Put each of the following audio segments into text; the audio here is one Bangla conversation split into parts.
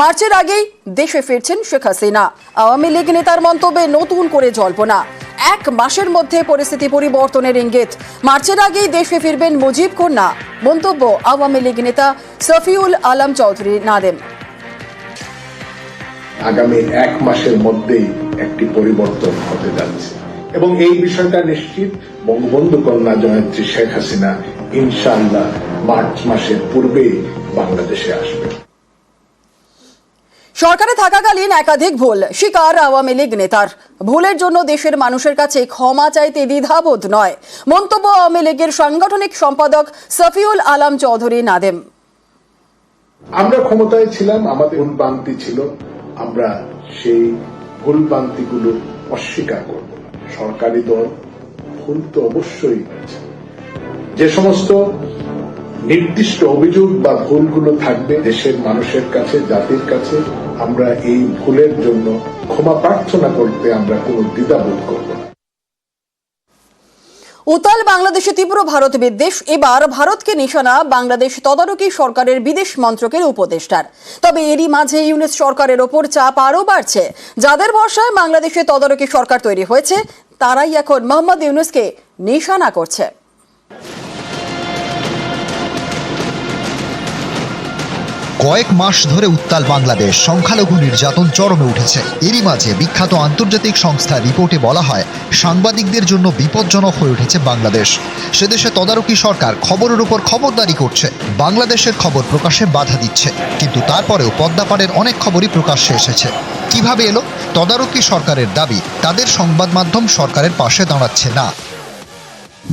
মার্চের আগেই দেশে ফিরছেন শেখ হাসিনা। আওয়ামী লীগ নেতার মন্তব্যে নতুন করে জল্পনা। এক মাসের মধ্যে পরিস্থিতি পরিবর্তনের ইঙ্গিত। মার্চের আগেই দেশে ফিরবেন মুজিব কন্যা। মন্তব্য আওয়ামী লীগ নেতা সফিউল আলম চৌধুরী নাদেম। আগামী এক মাসের মধ্যেই একটি পরিবর্তন হতে যাচ্ছে। এবং এই বিষয়টা নিশ্চিত বঙ্গবন্ধু কন্যা জয়ত্রী শেখ হাসিনা ইনশাআল্লাহ মার্চ মাসের পূর্বেই বাংলাদেশে আসবে। সরকারে থাকাকালীন একাধিক ভুল শিকার আওয়ামী লীগ নেতার। ভুলের জন্য দেশের মানুষের কাছে ক্ষমা চাইতে দ্বিধাবোধ নয়। মন্তব্য আওয়ামী লীগের সাংগঠনিক সম্পাদক সফিউল আলম চৌধুরী নাদেম। আমরা ক্ষমতায় ছিলাম, আমাদের ভুলভ্রান্তি ছিল। আমরা সেই ভুলভ্রান্তিগুলো অস্বীকার করব সরকারি দল ভুল তো অবশ্যই যে সমস্ত নির্দিষ্ট অভিযোগ বা ভুলগুলো থাকবে দেশের মানুষের কাছে, জাতির কাছে আমরা এই ভুলের জন্য ক্ষমা প্রার্থনা করতে আমরা কোনো দ্বিধাবোধ করব না। উতাল বাংলাদেশে তীব্র ভারত বিদ্বেষ। এবার ভারতকে নিশানা বাংলাদেশ তদারকি সরকারের বিদেশ মন্ত্রকের উপদেষ্টার। তবে এরই মাঝে ইউনিস সরকারের ওপর চাপ আরও বাড়ছে। যাদের ভরসায় বাংলাদেশে তদারকি সরকার তৈরি হয়েছে, তারাই এখন মোহাম্মদ ইউনুসকে নিশানা করছে। কয়েক মাস ধরে উত্তাল বাংলাদেশ। সংখ্যালঘু নির্যাতন চরমে উঠেছে। এরই মাঝে বিখ্যাত আন্তর্জাতিক সংস্থার রিপোর্টে বলা হয়, সাংবাদিকদের জন্য বিপজ্জনক হয়ে উঠেছে বাংলাদেশ। সেদেশে তদারকি সরকার খবরের উপর খবরদারি করছে। বাংলাদেশের খবর প্রকাশে বাধা দিচ্ছে। কিন্তু তারপরেও পদ্মাপাড়ের অনেক খবরই প্রকাশ্যে এসেছে। কীভাবে এলো? তদারকি সরকারের দাবি, তাদের সংবাদ মাধ্যম সরকারের পাশে দাঁড়াচ্ছে না।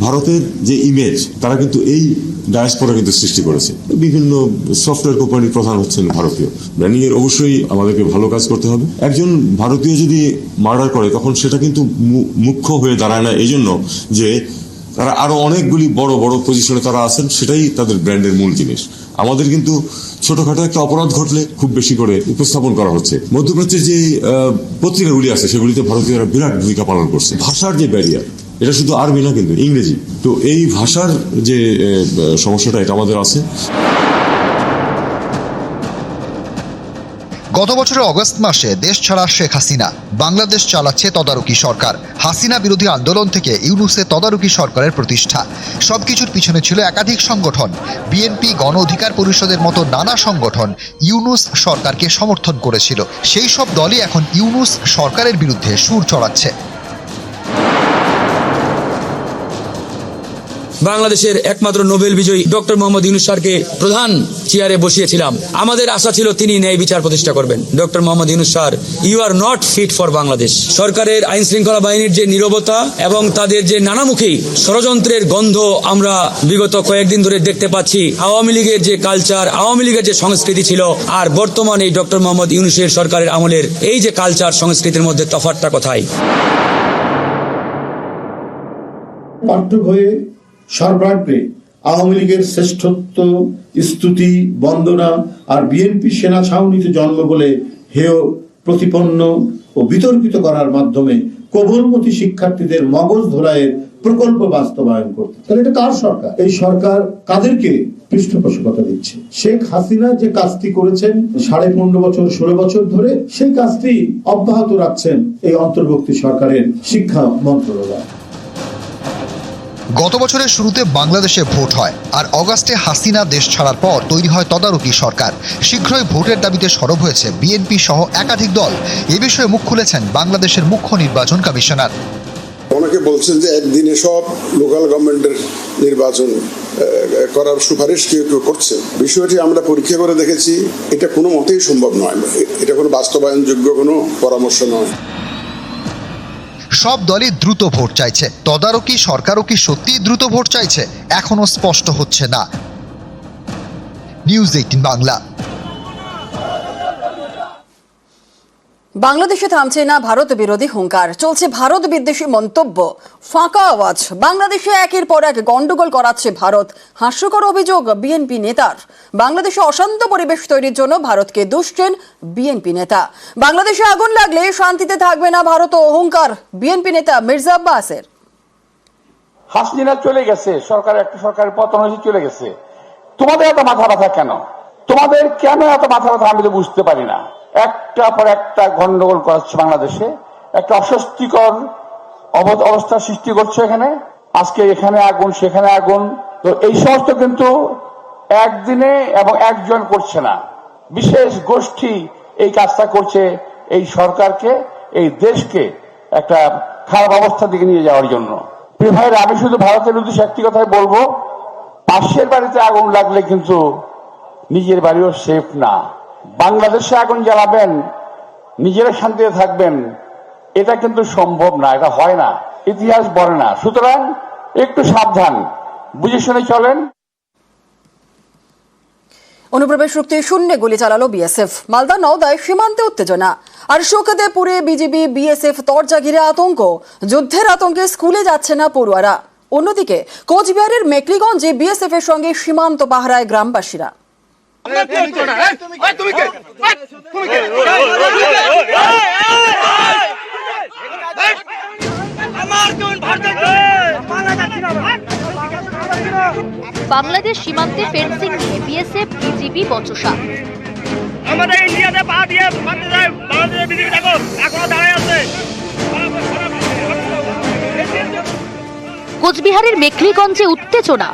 ভারতের যে ইমেজ তারা কিন্তু এই ডায়াসপোরা কিন্তু সৃষ্টি করেছে। বিভিন্ন সফটওয়্যার কোম্পানির প্রধান হচ্ছেন ভারতীয়। ব্র্যান্ডিং এর অবশ্যই আমাদেরকে ভালো কাজ করতে হবে। একজন ভারতীয় যদি মার্ডার করে, তখন সেটা কিন্তু মুখ্য হয়ে দাঁড়ায় না। এই জন্য যে তারা আরও অনেকগুলি বড় বড় পজিশনে তারা আছেন, সেটাই তাদের ব্র্যান্ডের মূল জিনিস। আমাদের কিন্তু ছোটখাটো একটা অপরাধ ঘটলে খুব বেশি করে উপস্থাপন করা হচ্ছে। মধ্যপ্রাচ্যের যে পত্রিকাগুলি আছে, সেগুলিতে ভারতীয়রা বিরাট ভূমিকা পালন করছে। ভাষার যে ব্যারিয়ার এটা শুধু আরবি না কিন্তু ইংরেজি। তো এই ভাষার যে সমস্যাটা এটা আমাদের আছে। গত বছরের অগস্ট মাসে দেশ ছাড়া শেখ হাসিনা, বাংলাদেশ চালাচ্ছে তদারকি সরকার। হাসিনা বিরোধী আন্দোলন থেকে ইউনুসে তদারকি সরকারের প্রতিষ্ঠা। সবকিছুর পিছনে ছিল একাধিক সংগঠন। বিএনপি গণ অধিকার পরিষদের মতো নানা সংগঠন ইউনুস সরকারকে সমর্থন করেছিল। সেই সব দলই এখন ইউনুস সরকারের বিরুদ্ধে সুর চড়াচ্ছে। বাংলাদেশের একমাত্র নোবেল বিজয়ী ডক্টর মোহাম্মদ ইউনুস স্যারকে প্রধান চেয়ারে বসিয়েছিলাম। আমাদের আশা ছিল তিনি ন্যায় বিচার প্রতিষ্ঠা করবেন। Doctor Mohammad Yunus sir you are not fit for Bangladesh সরকারের আইন শৃঙ্খলা বাহিনীর যে নীরবতা এবং তাদের যে নানামুখী ষড়যন্ত্রের গন্ধ আমরা বিগত কয়েকদিন ধরে দেখতে পাচ্ছি, আওয়ামী লীগের যে কালচার আওয়ামী লীগের যে সংস্কৃতি ছিল, আর বর্তমান এই ডক্টর মোহাম্মদ ইউনুসের সরকারের আমলের এই যে কালচার সংস্কৃতির মধ্যে তফাৎটা কোথায়? পাঠ্য হয়ে সর্বাগ্রে আওয়ামী লীগের শ্রেষ্ঠত্ব স্তুতি বন্দনা আর বিএনপি সেনা ছাউনিতে জন্ম বলে হেয় প্রতিপন্ন ও বিতর্কিত করার মাধ্যমে কোমলমতি শিক্ষার্থীদের মগজ ধোলাইয়ের প্রকল্প বাস্তবায়ন করতে। তাহলে এটা কার সরকার? এই সরকার কাদেরকে পৃষ্ঠপোষকতা দিচ্ছে? শেখ হাসিনা যে কাজটি করেছেন সাড়ে পনেরো বছর ষোলো বছর ধরে সেই কাজটি অব্যাহত রাখছেন এই অন্তর্বর্তী সরকারের শিক্ষা মন্ত্রণালয়। গত বছরের শুরুতে বাংলাদেশে ভোট হয় আর অগাস্টে হাসিনা দেশ ছাড়ার পর তৈরি হয় তদারকি সরকার। শীঘ্রই ভোটের দাবিতে সরব হয়েছে বিএনপি সহ একাধিক দল। এ বিষয়ে মুখ খুলেছেন বাংলাদেশের মুখ্য নির্বাচন কমিশনার। অনেকে বলছেন যে একদিনে সব লোকাল গভর্নমেন্টের নির্বাচন করার সুপারিশ কেউ কেউ করছে। বিষয়টি আমরা পরীক্ষা করে দেখেছি। এটা কোনো মতেই সম্ভব নয়। এটা কোনো বাস্তবায়নযোগ্য কোনো পরামর্শ নয়। সব দলই দ্রুত ভোট চাইছে। তদারকি সরকারও কি সত্যিই দ্রুত ভোট চাইছে? এখনও স্পষ্ট হচ্ছে না। News eighteen Bangla. বাংলাদেশে থামছে না ভারত বিরোধী হুঙ্কার। চলছে ভারত বিদ্বেষী মন্তব্য। ফাঁকা আওয়াজ। বাংলাদেশে একের পর এক গন্ডগোল করাচ্ছে ভারত। হাস্যকর অভিযোগ বিএনপি নেতার। বাংলাদেশে অশান্ত পরিবেশ তৈরির জন্য ভারতকে দুষছেন বিএনপি নেতা। বাংলাদেশে আগুন লাগলে শান্তিতে থাকবে না ভারত ও হুঙ্কার, বিএনপি নেতা মির্জা আব্বাসের। হাসিনা চলে গেছে, সরকার একটা সরকারের পতন হয়েছে, চলে গেছে। তোমাদের এত মাথা ব্যথা কেন? তোমাদের কেন এত মাথা ব্যথা আমি তো বুঝতে পারি না। একটা পর একটা গন্ডগোল করাচ্ছে বাংলাদেশে। একটা অস্বস্তিকর অব- অবস্থা সৃষ্টি করছে এখানে। আজকে এখানে আগুন, সেখানে আগুন। তো এই সমস্ত কিন্তু একদিনে এবং একজন করছে না। বিশেষ গোষ্ঠী এই কাজটা করছে এই সরকারকে, এই দেশকে একটা খারাপ অবস্থার দিকে নিয়ে যাওয়ার জন্য। প্রিয় আমি শুধু ভারতের উদ্দেশ্যে একটি কথাই বলব। পাশের বাড়িতে আগুন লাগলে কিন্তু নিজের বাড়িও সেফ না। বাংলাদেশে আগুন জ্বালাবেন, নিজেরা শান্তিতে থাকবেন, এটা কিন্তু সম্ভব না, এটা হয় না, ইতিহাস বলে না। সুতরাং একটু সাবধান, বুঝে শুনে চলেন। অনুপ্রবেশ রুখতে শূন্য গুলি চালালো বিএসএফ। মালদা নওদায় সীমান্তে উত্তেজনা। আর শোকদেপুরে বিজিবি, বিএসএফ তরজা ঘিরে আতঙ্ক। যুদ্ধের আতঙ্কে স্কুলে যাচ্ছে না পড়ুয়ারা। অন্যদিকে কোচবিহারের মেকলিগঞ্জে বিএসএফ এর সঙ্গে সীমান্ত পাহারায় গ্রামবাসীরা। বাংলাদেশ সীমান্তে ফেন্সিং নিয়ে বিএসএফ বিজিবি বচসা আমাদের ইন্ডিয়াতে পা দিয়ে বাংলাদেশের বিজেপি দেখো এখনও দাঁড়ায় আছে কোচবিহারের মেকলিগঞ্জে উত্তেজনা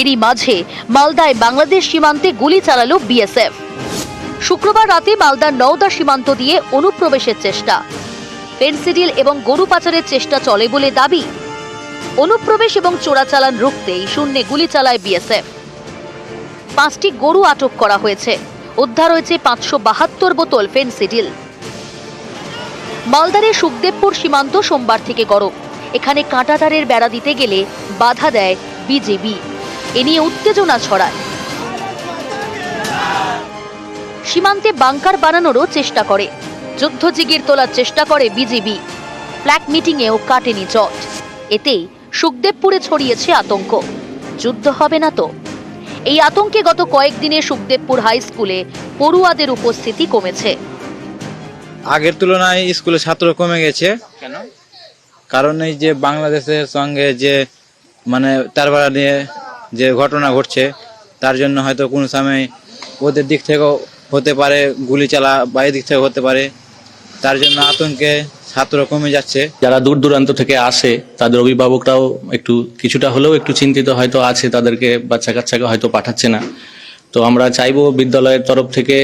এরই মাঝে মালদায় বাংলাদেশ সীমান্তে গুলি চালালো বিএসএফ শুক্রবার রাতে মালদার নওদা সীমান্ত দিয়ে অনুপ্রবেশের চেষ্টা। পেন্সিডিল এবং গরু পাচারের চেষ্টা চলে বলে দাবি। অনুপ্রবেশ এবং চোরাচালান রুখতেই শূন্যে গুলি চালায় বিএসএফ পাঁচটি গরু আটক করা হয়েছে। উদ্ধার হয়েছে পাঁচশো বাহাত্তর বোতল ফেন্সিডিল মালদারের সুখদেবপুর সীমান্ত সোমবার থেকে গরম। এখানে কাঁটাতারের বেড়া দিতে গেলে বাধা দেয় বিজেপি। এ নিয়ে উত্তেজনা ছড়ায়। সীমান্তে বাংকার বানানোরও চেষ্টা করে। যুদ্ধ জিগির তোলার চেষ্টা করে বিজেপি। ফ্ল্যাগ মিটিংয়েও কাটেনি জট এতেই সুখদেবপুরে ছড়িয়েছে আতঙ্ক। যুদ্ধ হবে না তো। এই আতঙ্কে গত কয়েকদিনে সুখদেবপুর হাই স্কুলে পড়ুয়াদের উপস্থিতি কমেছে। আগের তুলনায় স্কুলে ছাত্র কমে গেছে। কেন? কারণ এই যে বাংলাদেশের সঙ্গে যে মানে তারবারা নিয়ে যে ঘটনা ঘটছে তার জন্য হয়তো কোনো সময় ওদের দিক থেকেও হতে পারে গুলি চালা বা দিক থেকে হতে পারে। তার জন্য আতঙ্কে ছাত্র কমে যাচ্ছে। যারা দূর দূরান্ত থেকে আসে তাদের অভিভাবকরাও একটু কিছুটা হলেও একটু চিন্তিত হয়তো আছে তাদেরকে বাচ্চা কাচ্চাকে হয়তো পাঠাচ্ছে না। তো আমরা চাইব বিদ্যালয়ের তরফ থেকে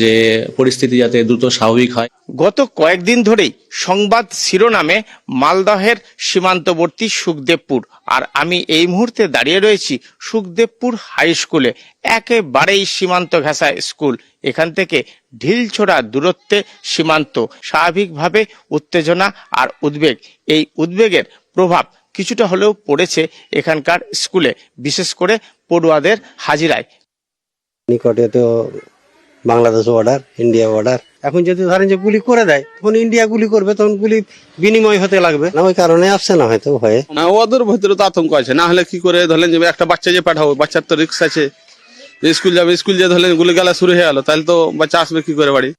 যে পরিস্থিতি যাতে দ্রুত স্বাভাবিক হয়। গত কয়েকদিন ধরেই সংবাদ শিরোনামে মালদহের সীমান্তবর্তী সুখদেবপুর আর আমি এই মুহূর্তে দাঁড়িয়ে রয়েছি সুখদেবপুর হাই স্কুলে, একেবারেই সীমান্ত ঘেঁষা স্কুল। এখান থেকে ঢিলছোড়া দূরত্বে সীমান্ত, স্বাভাবিকভাবে উত্তেজনা আর উদ্বেগ। এই উদ্বেগের প্রভাব কিছুটা হলেও পড়েছে এখানকার স্কুলে, বিশেষ করে পড়ুয়াদের হাজিরায়। নিকটে তো বাংলাদেশ বর্ডার ইন্ডিয়া বর্ডার এখন যদি ধরেন যে গুলি করে দেয় তখন ইন্ডিয়া গুলি করবে তখন গুলি বিনিময় হতে লাগবে। না ওই কারণে আসছে না হয়তো ভয়ে না ওদের ভিতরে তো আতঙ্ক আছে। না হলে কি করে ধরলেন যে একটা বাচ্চা যে পাঠাবো বাচ্চার তো রিক্স আছে। স্কুল যাবে স্কুল যে ধরলেন গুলি গালা শুরু হয়ে গেল তাহলে তো বাচ্চা আসবে কি করে বাড়ি?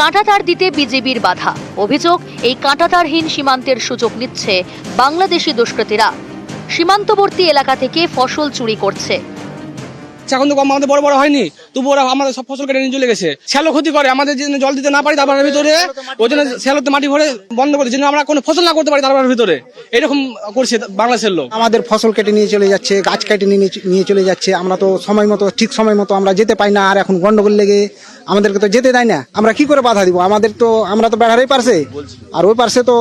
কাঁটাতার দিতে বিজেপির বাধা। অভিযোগ এই কাঁটাতারহীন সীমান্তের সুযোগ নিচ্ছে বাংলাদেশি দুষ্কৃতীরা। সীমান্তবর্তী এলাকা থেকে ফসল চুরি করছে। এখন তো কম আমাদের বড় বড় হয়নি। তবু ওরা আমাদের সব ফসল কেটে নিয়ে চলে গেছে। শ্যালো ক্ষতি করে। আমাদের জন্য জল দিতে না পারি তারপরের ভিতরে, ওই জন্য শ্যালোতে মাটি ভরে বন্ধ করে যেন আমরা কোনো ফসল না করতে পারি তারপরের ভিতরে। এরকম করছে বাংলাদেশের লোক। আমাদের ফসল কেটে নিয়ে চলে যাচ্ছে, গাছ কেটে নিয়ে চলে যাচ্ছে। আমরা তো সময় মতো, ঠিক সময় মতো আমরা যেতে পাই না। আর এখন গন্ডগোল লেগে আমাদেরকে তো যেতে দেয় না। আমরা কি করে বাধা দিব? আমাদের তো, আমরা তো বেড়ারই পারছে আর ওই পারছে তো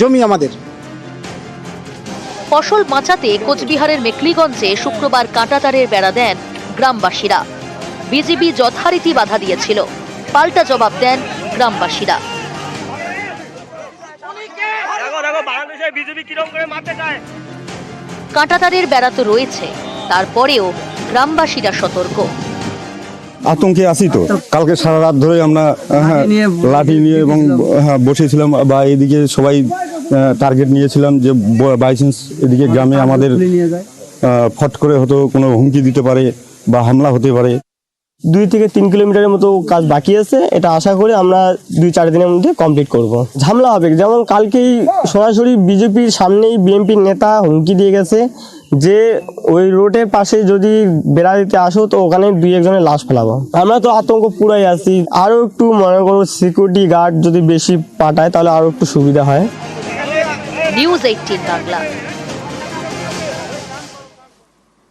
জমি আমাদের। ফসল বাঁচাতে কোচবিহারের মেকলিগঞ্জে শুক্রবার কাঁটাতারের বেড়া দেন গ্রামবাসীরা। বিজেপি যথারীতি বাধা দিয়েছিল। পাল্টা জবাব দেন গ্রামবাসীরা। দেখো দেখো বাংলাদেশে বিজেপি কীরকম করে মারতে চায়। কাঁটাতারের বেড়া তো রয়েছে। তারপরেও গ্রামবাসীরা সতর্ক। আতঙ্কে আছি তো। কালকে সারা রাত ধরে আমরা হ্যাঁ, লাঠি নিয়ে এবং হ্যাঁ, বসেছিলাম বা এদিকে সবাই টার্গেট নিয়েছিলাম যে বাই চান্স এদিকে গ্রামে আমাদের ফট করে হতো কোনো হুমকি দিতে পারে বা হামলা হতে পারে। দুই থেকে তিন কিলোমিটারের মতো কাজ বাকি আছে এটা আশা করে আমরা দুই চার দিনের মধ্যে কমপ্লিট করব। ঝামেলা হবে যেমন কালকেই সরাসরি বিজেপির সামনেই বিএনপির নেতা হুমকি দিয়ে গেছে যে ওই রোডের পাশে যদি বেড়া দিতে আসো তো ওখানে দুই একজনের লাশ ফেলাবো। আমরা তো আতঙ্ক পুরাই আছি। আরও একটু মনে করো সিকিউরিটি গার্ড যদি বেশি পাঠায় তাহলে আরও একটু সুবিধা হয়। News eighteen Bangla